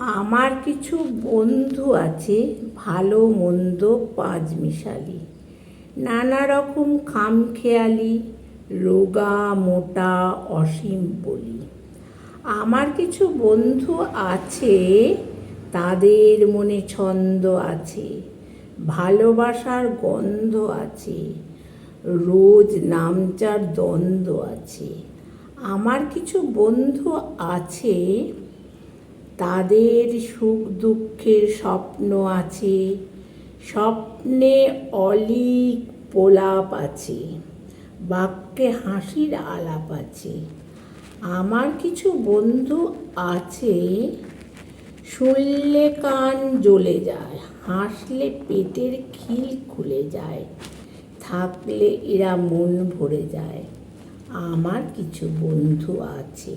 আমার কিছু বন্ধু আছে, ভালো, মন্দ, পাঁচমিশালি। নানা রকম খামখেয়ালি, রোগা, মোটা, অসীম বলি। আমার কিছু বন্ধু আছে, তাদের মনে ছন্দ আছে, ভালোবাসার গন্ধ আছে, রোজ নামচার দ্বন্দ্ব আছে। আমার কিছু বন্ধু আছে তাদের সুখ দুঃখের স্বপ্ন আছে, স্বপ্নে অলিক পোলাপ আছে, বাক্যে হাসির আলাপ আছে। আমার কিছু বন্ধু আছে, শুনলে কান জ্বলে যায়, হাসলে পেটের খিল খুলে যায়, থাকলে এরা মন ভরে যায়। আমার কিছু বন্ধু আছে।